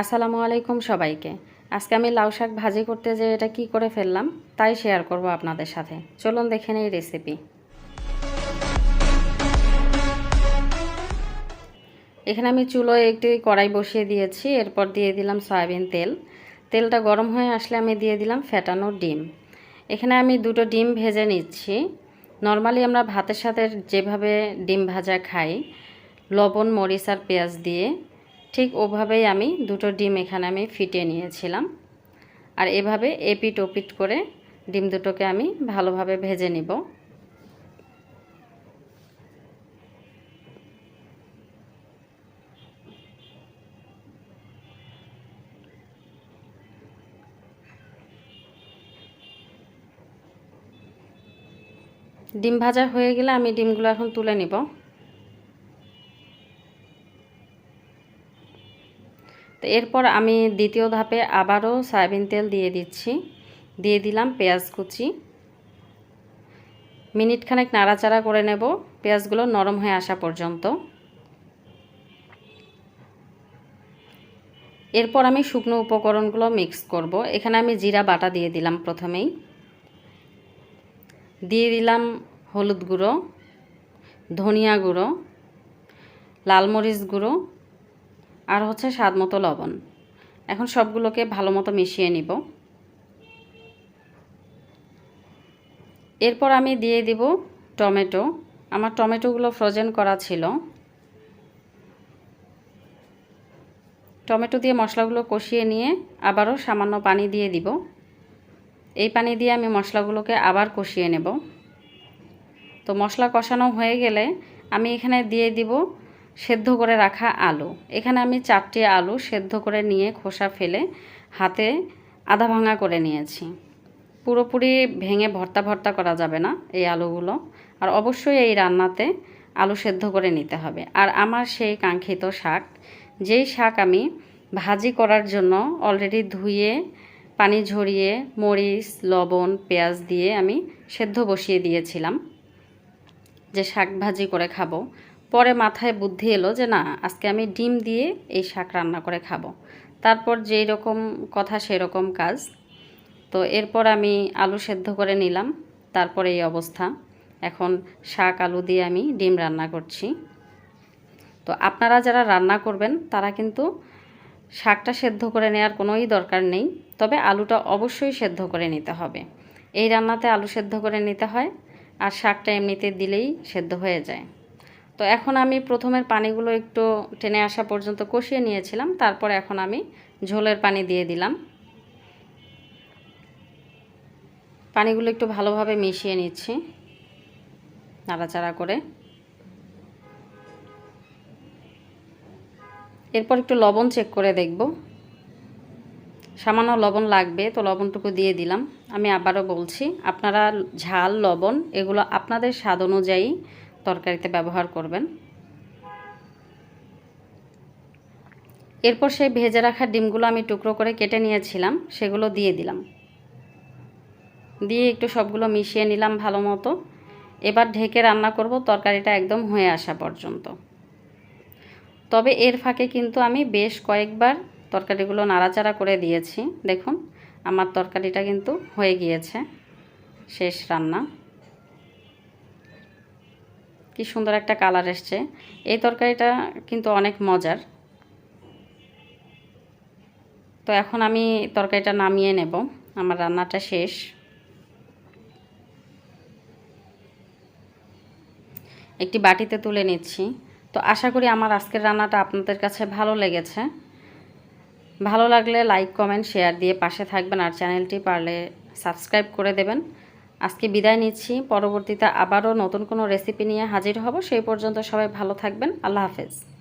আসসালামু আলাইকুম সবাইকে। আজকে আমি লাউ শাক ভাজি করতে যে এটা কি করে ফেললাম, তাই শেয়ার করব আপনাদের সাথে। চলুন দেখে নেই রেসিপি এখানে আমি চুলোয় একটি কড়াই বসিয়ে দিয়েছি, এরপর দিয়ে দিলাম সয়াবিন তেল। তেলটা গরম হয়ে আসলে আমি দিয়ে দিলাম ফেটানো ডিম। এখানে আমি দুটো ডিম ভেজে নিচ্ছি। নর্মালি আমরা ভাতের সাথে যেভাবে ডিম ভাজা খাই, লবণ, মরিচ আর পেঁয়াজ দিয়ে। ঠিক ওভাবেই আমি দুটো ডিম এখানে আমি ফিটিয়ে নিয়েছিলাম। আর এভাবে এপিট ওপিট করে ডিম দুটোকে আমি ভালোভাবে ভেজে নিব। ডিম ভাজা হয়ে গেলে আমি ডিমগুলো এখন তুলে নিব। তো এরপর আমি দ্বিতীয় ধাপে আবারও সয়াবিন তেল দিয়ে দিচ্ছি। দিয়ে দিলাম পেঁয়াজ কুচি। মিনিট খানেক নাড়াচাড়া করে নেব। পেঁয়াজগুলো নরম হয়ে আসা পর্যন্ত। এরপর আমি শুকনো উপকরণগুলো মিক্স করব। এখানে আমি জিরা বাটা দিয়ে দিলাম প্রথমেই। দিয়ে দিলাম হলুদ গুঁড়ো, ধনিয়া গুঁড়ো, লাল মরিচ গুঁড়ো আর হচ্ছে স্বাদ মতো লবণ। এখন সবগুলোকে ভালো মতো মিশিয়ে নিব। এরপর আমি দিয়ে দিব টমেটো। আমার টমেটোগুলো ফ্রোজেন করা ছিল। টমেটো দিয়ে মশলাগুলো কষিয়ে নিয়ে আবারও সামান্য পানি দিয়ে দিব। এই পানি দিয়ে আমি মশলাগুলোকে আবার কষিয়ে নেব। তো মশলা কষানো হয়ে গেলে আমি এখানে দিয়ে দিব সেদ্ধ করে রাখা আলু। এখানে আমি চারটি আলু সেদ্ধ করে নিয়ে খোসা ফেলে হাতে আধা ভাঙা করে নিয়েছি। পুরোপুরি ভেঙে ভর্তা ভর্তা করা যাবে না এই আলুগুলো। আর অবশ্যই এই রান্নাতে আলু সেদ্ধ করে নিতে হবে। আর আমার সেই কাঙ্ক্ষিত শাক, যেই শাক আমি ভাজি করার জন্য অলরেডি ধুয়ে, পানি ঝরিয়ে, মরিচ, লবণ, পেঁয়াজ দিয়ে আমি সেদ্ধ বসিয়ে দিয়েছিলাম। যে শাক ভাজি করে খাব পরে মাথায় বুদ্ধি এলো যে না, আজকে আমি ডিম দিয়ে এই শাক রান্না করে খাব। তারপর যেই রকম কথা সেরকম কাজ। তো এরপর আমি আলু সেদ্ধ করে নিলাম, তারপরে এই অবস্থা। এখন শাক, আলু দিয়ে আমি ডিম রান্না করছি। তো আপনারা যারা রান্না করবেন, তারা কিন্তু শাকটা সেদ্ধ করে নেওয়ার কোনোই দরকার নেই, তবে আলুটা অবশ্যই সেদ্ধ করে নিতে হবে। এই রান্নাতে আলু সেদ্ধ করে নিতে হয়, আর শাকটা এমনিতে দিলেই সেদ্ধ হয়ে যায়। তো এখন আমি প্রথমের পানিগুলো একটু টেনে আসা পর্যন্ত কষিয়ে নিয়েছিলাম, তারপর এখন আমি ঝোলের পানি দিয়ে দিলাম। পানিগুলো একটু ভালোভাবে মিশিয়ে নিচ্ছি, নাড়াচাড়া করে। এরপর একটু লবণ চেক করে দেখব। সামান্য লবণ লাগবে, তো লবণটুকু দিয়ে দিলাম। আমি আবারও বলছি, আপনারা ঝাল, লবণ এগুলো আপনাদের স্বাদ অনুযায়ী তরকারিতে ব্যবহার করবেন। এরপর সেই ভেজে রাখা ডিমগুলো আমি টুকরো করে কেটে নিয়েছিলাম, সেগুলো দিয়ে দিলাম। দিয়ে একটু সবগুলো মিশিয়ে নিলাম ভালো মতো। এবার ঢেকে রান্না করব, তরকারিটা একদম হয়ে আসা পর্যন্ত। তবে এর ফাঁকে কিন্তু আমি বেশ কয়েকবার তরকারিগুলো নাড়াচাড়া করে দিয়েছি। দেখুন, আমার তরকারিটা কিন্তু হয়ে গিয়েছে, শেষ রান্না। কি সুন্দর একটা কালার এসছে। এই তরকারিটা কিন্তু অনেক মজার। তো এখন আমি তরকারিটা নামিয়ে নেব। আমার রান্নাটা শেষ। একটি বাটিতে তুলে নিচ্ছি। তো আশা করি আমার আজকের রান্নাটা আপনাদের কাছে ভালো লেগেছে। ভালো লাগলে লাইক, কমেন্ট, শেয়ার দিয়ে পাশে থাকবেন। আর চ্যানেলটি পারলে সাবস্ক্রাইব করে দেবেন। আজকে বিদায় নিচ্ছি। পরবর্তীতে আবারও নতুন কোনো রেসিপি নিয়ে হাজির হব। সেই পর্যন্ত সবাই ভালো থাকবেন। আল্লাহ হাফেজ।